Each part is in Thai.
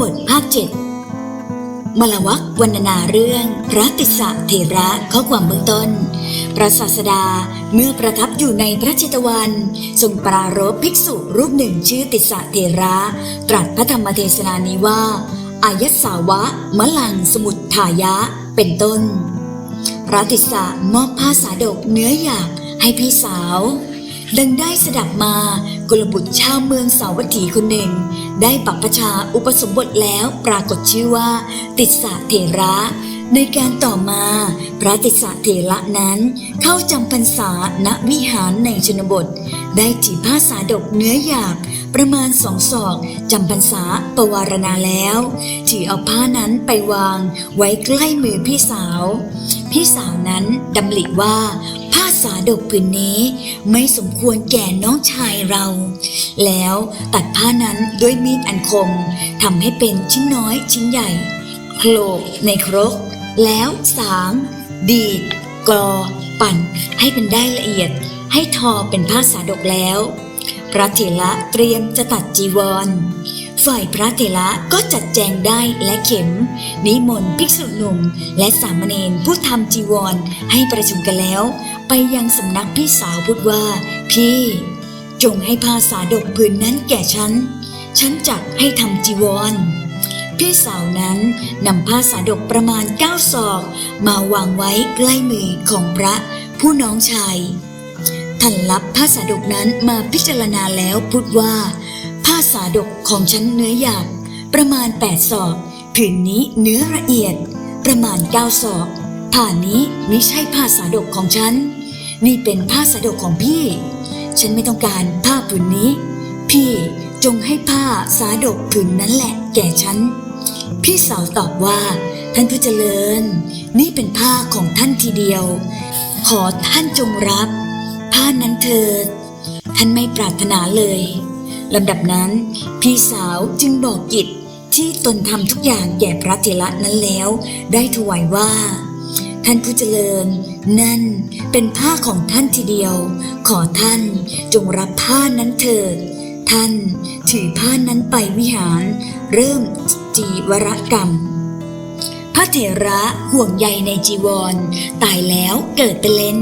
บทภาคเจ็ดมลวักวรรณนาเรื่องพระติสสะเถระข้อความเบื้องต้น พระศาสดาเมื่อประทับอยู่ในพระเจตวันทรงปรารภภิกษุรูปหนึ่งชื่อติสสะเถระ ตรัสพระธรรมเทศนานี้ว่า อายัสาวะมะลังสมุทฐายะเป็นต้น พระติสสะมอบผ้าสาดกเนื้อหยาบให้พี่สาว ดังได้สดับมากุลบุตรชาวเมืองสาวัตถีคนหนึ่ง ได้ปักประชาอุปสมบทแล้วปรากฏชื่อว่า ติสสะเถระ ในการต่อมาพระติสสะเถระนั้น เข้าจำพรรษาณวิหารในชนบท ได้จีผ้าสาดกเนื้อหยาบประมาณสองศอกจำพรรษาปวารณาแล้วถือเอาผ้านั้นไปวางไว้ใกล้มือพี่สาว พี่สาวนั้นดำริว่า สาดกผืนนี้ ไม่สมควรแก่น้องชายเรา แล้วตัดผ้านั้นด้วยมีดอันคมทำให้เป็นชิ้นน้อยชิ้นใหญ่โขลกในครก แล้วสาง ดีดกรอ ปั่น ให้เป็นได้ละเอียด ให้ทอเป็นผ้าสาดกแล้ว พระเถระเตรียมจะตัดจีวร ฝ่ายพระเถระก็จัดแจงได้และเข็ม นิมนต์ภิกษุหนุ่ม และสามเณรผู้ทำจีวรให้ประชุมกันแล้ว ไปยังสำนักพี่สาวพูดว่า พี่ จงให้ผ้าสาดกผืนนั้นแก่ฉัน ฉันจักให้ทำจีวร พี่สาวนั้นนำผ้าสาดกประมาณเก้าศอก มาวางไว้ใกล้มือของพระผู้น้องชายท่านรับผ้าสาดกนั้นมาพิจารณาแล้วพูดว่า ผ้าสาดกของฉันเนื้อหยาบประมาณแปดศอกผืนนี้เนื้อละเอียด ประมาณเก้าศอกผ้านี้มิใช่ผ้าสาดกของฉัน นี่เป็นผ้าสาดกของพี่ ฉันไม่ต้องการผ้าผืนนี้ พี่จงให้ผ้าสาดกผืนนั้นแหละแก่ฉัน พี่สาวตอบว่า ท่านผู้เจริญ นี่เป็นผ้าของท่านทีเดียว ขอท่านจงรับ ผ้านั้นเถิด ท่านไม่ปรารถนาเลยลำดับนั้น พี่สาวจึงบอกกิจที่ตนทำทุกอย่างแก่พระเถระนั้นแล้ว ได้ถวายว่า ท่านผู้เจริญ นั่นเป็นผ้าของท่านทีเดียว ขอท่านจงรับผ้านั้นเถิด ท่านถือผ้านั้นไปวิหาร เริ่มจีวรกรรม พระเถระห่วงใยในจีวร ตายแล้วเกิดเป็นเลน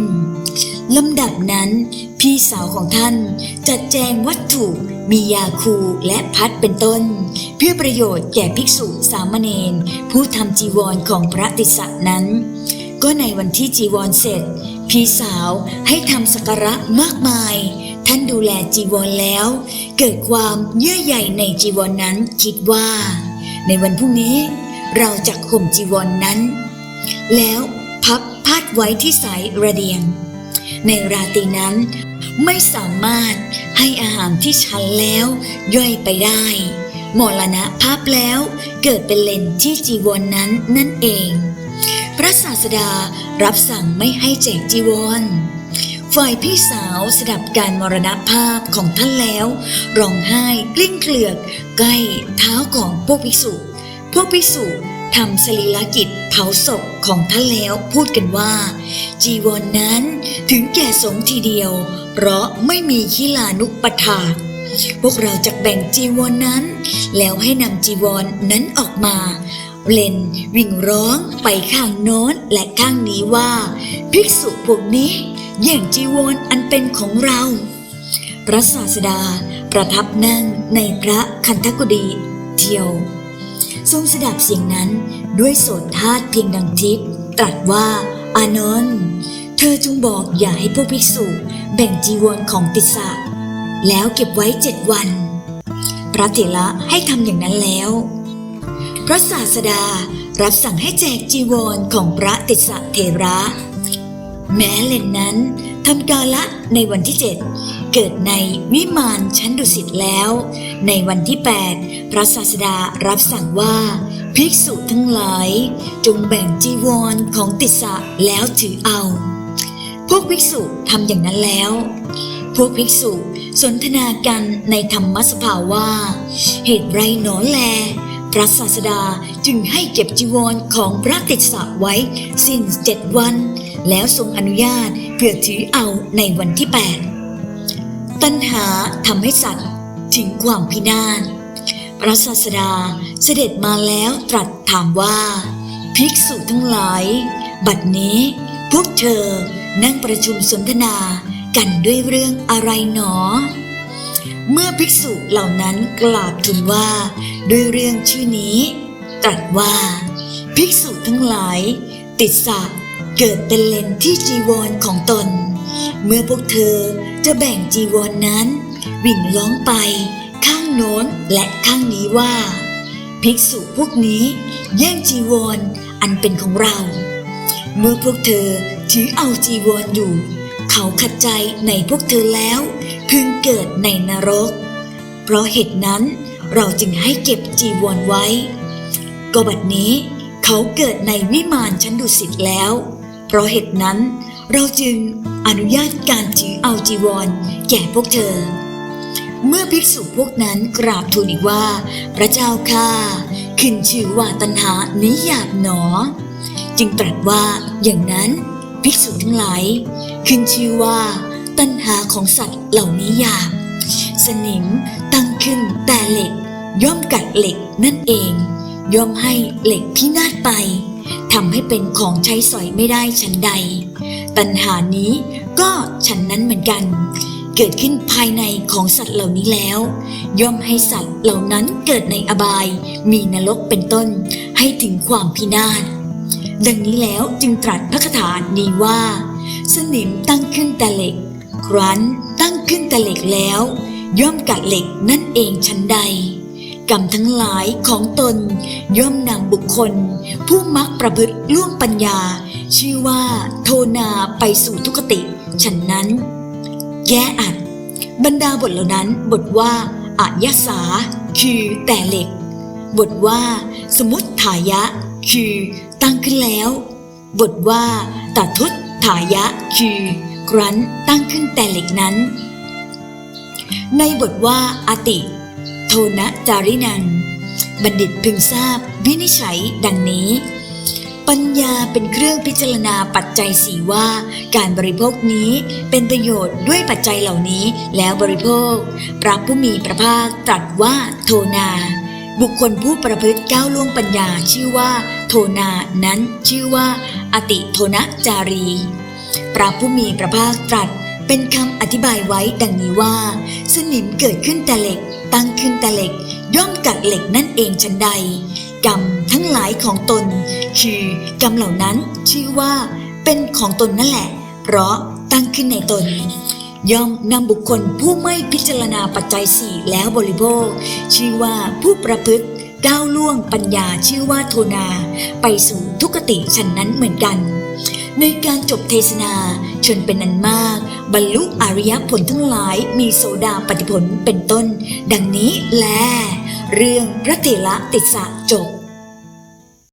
ลำดับนั้นพี่สาวของท่านจัดแจงวัตถุมียาคูและพัดเป็นต้น เพื่อประโยชน์แก่ภิกษุสามเณรผู้ทำจีวรของพระติสสะนั้น ก็ในวันที่จีวรเสร็จ พี่สาวให้ทำสักการะมากมาย ท่านดูแลจีวรแล้ว เกิดความเยื่อใยในจีวรนนั้นคิดว่า ในวันพรุ่งนี้เราจะห่มจีวรนนั้น แล้วพับพาดไว้ที่สายระเดียง ในราตรีนั้นไม่สามารถให้อาหารที่ฉันแล้วย่อยไปได้มรณะภาพแล้วเกิดเป็นเลนที่จีวรนนั้นนั่นเอง พระศาสดารับสั่งไม่ให้แจกจีวร ฝ่ายพี่สาวสดับการมรณภาพของท่านแล้วร้องไห้กลิ้งเกลือกใกล้เท้าของพวกภิกษุ พวกภิกษุทำสรีลกิจเผาศพของท่านแล้วพูดกันว่า จีวรนนั้นถึงแก่สงทีเดียว เพราะไม่มีขีลานุปทาพวกเราจะแบ่งจีวรนนั้น แล้วให้นำจีวรนนั้นออกมา เลนวิ่งร้องไปข้างโน้นและข้างนี้ว่า ภิกษุพวกนี้แย่งจีวรอันเป็นของเรา พระศาสดาประทับนั่งในพระคันธกุฎีเที่ยว ทรงสดับเสียงนั้นด้วยโสดธาตุเพียงดังทิพตรัสว่า อานนท์เธอจงบอกอย่าให้พวกภิกษุแบ่งจีวรของติสะแล้วเก็บไว้เจ็ดวัน พระเถระให้ทำอย่างนั้นแล้ว พระศาสดารับสั่งให้แจกจีวรของพระติสสะเถระ แม้เลนนั้นทำกาละในวันที่เจ็ดเกิดในวิมานชั้นดุสิตแล้ว ในวันที่ 8 พระศาสดารับสั่งว่า ภิกษุทั้งหลาย จงแบ่งจีวรของติสสะแล้วถือเอา พวกภิกษุทำอย่างนั้นแล้ว พวกภิกษุสนทนากันในธรรมสภาว่า เหตุไรหนอแล พระศาสดาจึงให้เก็บจีวรของพระติสสะไว้สิ้นเจ็ดวัน แล้วทรงอนุญาตเพื่อถือเอาในวันที่ 8 ตัณหาทำให้สัตว์ถึงความพินาศพระศาสดาเสด็จมาแล้วตรัสถามว่า ภิกษุทั้งหลาย บัดนี้พวกเธอนั่งประชุมสนทนากันด้วยเรื่องอะไรหนอ มื่อภิกษุเหล่านั้นกราบทูลว่า ด้วยเรื่องชื่อนี้ ตรัสว่า ภิกษุทั้งหลาย ติดสะเกิดเป็นเลนที่จีวรของตน เมื่อพวกเธอจะแบ่งจีวรนนั้น วิ่งล้องไป ข้างโน้นและข้างนี้ว่า ภิกษุพวกนี้ แย่งจีวรอันเป็นของเรา เมื่อพวกเธอถือเอาจีวรอยู่ เขาขัดใจในพวกเธอแล้ว พึงเกิดในนรก เพราะเหตุนั้นเราจึงให้เก็บจีวรไว้ ก็บัดนี้เขาเกิดในวิมานชั้นดุสิตแล้ว เพราะเหตุนั้นเราจึงอนุญาตการถือเอาจีวรแก่พวกเธอ เมื่อภิกษุพวกนั้นกราบทูลอีกว่า พระเจ้าข้าขึ้นชื่อว่าตัณหานิยาบหนอ จึงตรัสว่าอย่างนั้นภิกษุทั้งหลาย ขึ้นชื่อว่า ตัณหาของสัตว์เหล่านี้ยาบสนิมตั้งขึ้นแต่เหล็ก ย่อมกัดเหล็กนั่นเอง ย่อมให้เหล็กพินาศไปทำให้เป็นของใช้สอยไม่ได้ฉันใด ตัณหานี้ก็ฉันนั้นเหมือนกัน เกิดขึ้นภายในของสัตว์เหล่านี้แล้ว ย่อมให้สัตว์เหล่านั้นเกิดในอบาย มีนรกเป็นต้น ให้ถึงความพินาศดังนี้แล้วจึงตรัสพระคาถานี้ว่า สนิมตั้งขึ้นแต่เหล็ก ครั้นตั้งขึ้นแต่เหล็กแล้ว ย่อมกัดเหล็กนั่นเองชั้นใด กรรมทั้งหลายของตนย่อมนำบุคคล ผู้มักประพฤติล่วงปัญญา ชื่อว่าโทนาไปสู่ทุกติฉันนั้นแก้อัดบรรดาบทเหล่านั้นบทว่าอายสา คือแต่เหล็ก บทว่า สมุตถายะ คือตั้งขึ้นแล้ว บทว่าตัทุตถายะคือ ครั้นตั้งขึ้นแต่เหล็กนั้น ในบทว่าอติ โทนะจารินัน บัณฑิตพึงทราบวินิจฉัยดังนี้ ปัญญาเป็นเครื่องพิจารณาปัจจัยสี่ว่า การบริโภคนี้เป็นประโยชน์ด้วยปัจจัยเหล่านี้แล้วบริโภค พระผู้มีพระภาคตรัสว่าโทนาบุคคลผู้ประพฤติก้าวล่วงปัญญาชื่อว่า โทนานั้นชื่อว่า อติโทนะจารี พระผู้มีพระภาคตรัสเป็นคำอธิบายไว้ดังนี้ว่า สนิมเกิดขึ้นแต่เหล็ก ตั้งขึ้นแต่เหล็ก ย่อมกัดเหล็กนั่นเองชันใด กรรมทั้งหลายของตน คือกรรมเหล่านั้นชื่อว่า เป็นของตนนั่นแหละ เพราะตั้งขึ้นในตน ย่อมนำบุคคลผู้ไม่พิจารณาปัจจัยสี่แล้วบริโภค ชื่อว่าผู้ประพฤติก้าวล่วงปัญญาชื่อว่าโทนา ไปสู่ทุกติฉันนั้นเหมือนกัน ในการจบเทศนาชนเป็นอันมาก บรรลุอริยผลทั้งหลายมีโสดาปฏิผลเป็นต้น ดังนี้แล เรื่องพระเถระติสสะจบ